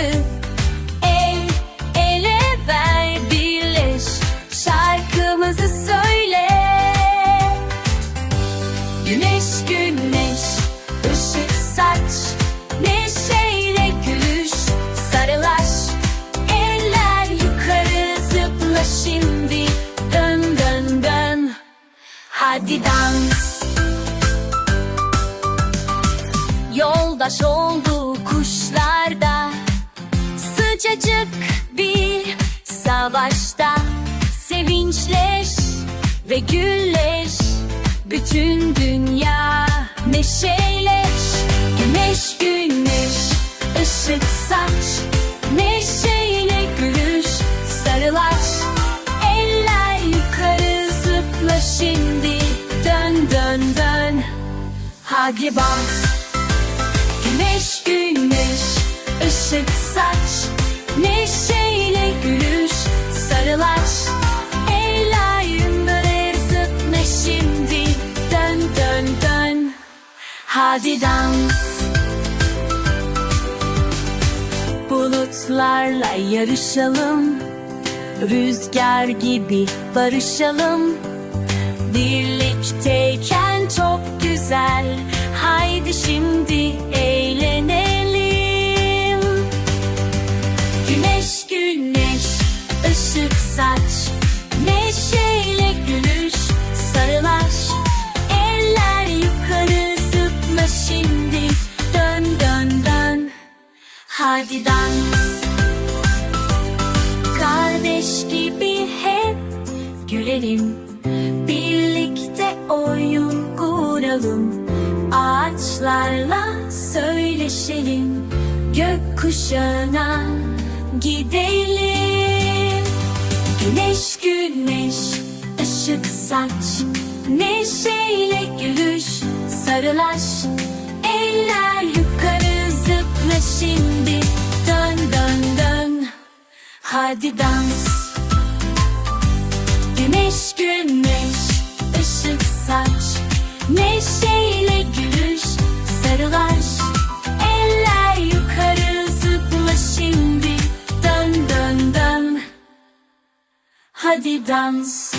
kalsın ele ver birleş Şarkımızı söyle. Güneş güneş ışık saç Neşeyle gülüş sarılaş Eller yukarı zıpla şimdi. Dön dön dön. Hadi dans. Yoldaş oldu ve gülleş Bütün dünya neşeleş. Güneş güneş ışık saç Neşeyle gülüş sarılaş. Eller yukarı zıpla şimdi Dön dön dön. Hadi bas. Güneş güneş ışık saç Hadi dans. Bulutlarla yarışalım. Rüzgar gibi barışalım. Birlikteyken çok güzel. Haydi şimdi eğlenelim. Güneş güneş ışık saç. Neşeyle gülüş sarılaş Hadi dans Kardeş gibi hep gülelim. Birlikte oyun kuralım. Ağaçlarla söyleşelim. Gökkuşağına gidelim. Güneş güneş ışık saç. Neşeyle gülüş sarılaş. Eller Hadi dans. Güneş güneş ışık saç. Neşeyle gülüş sarılaş. Eller yukarı zıpla şimdi. Dön dön dön. Hadi dans